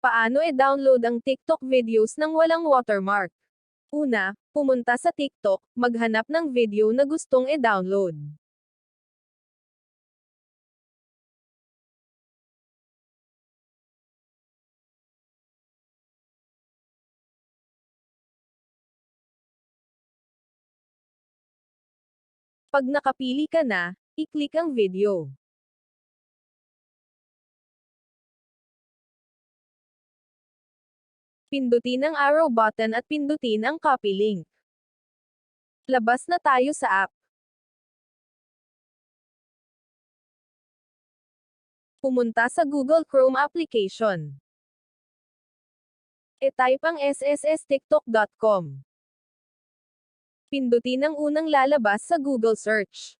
Paano e-download ang TikTok videos nang walang watermark? Una, pumunta sa TikTok, maghanap ng video na gustong e-download. Pag nakapili ka na, i-click ang video. Pindutin ang arrow button at pindutin ang copy link. Labas na tayo sa app. Pumunta sa Google Chrome application. E-type ang ssstiktok.com. Pindutin ang unang lalabas sa Google search.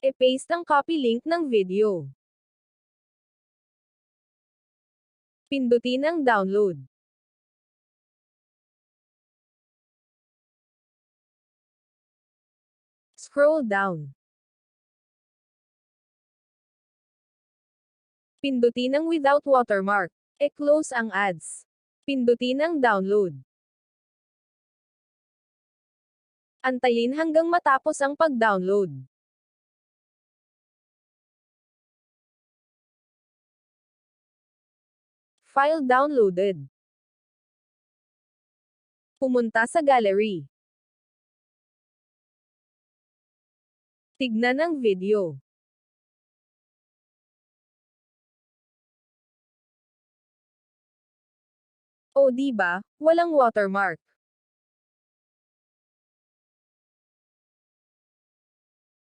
E-paste ang copy link ng video. Pindutin ang download. Scroll down. Pindutin ang without watermark. E-close ang ads. Pindutin ang download. Antayin hanggang matapos ang pag-download. File downloaded. Pumunta sa gallery. Tignan ang video. O di ba, walang watermark.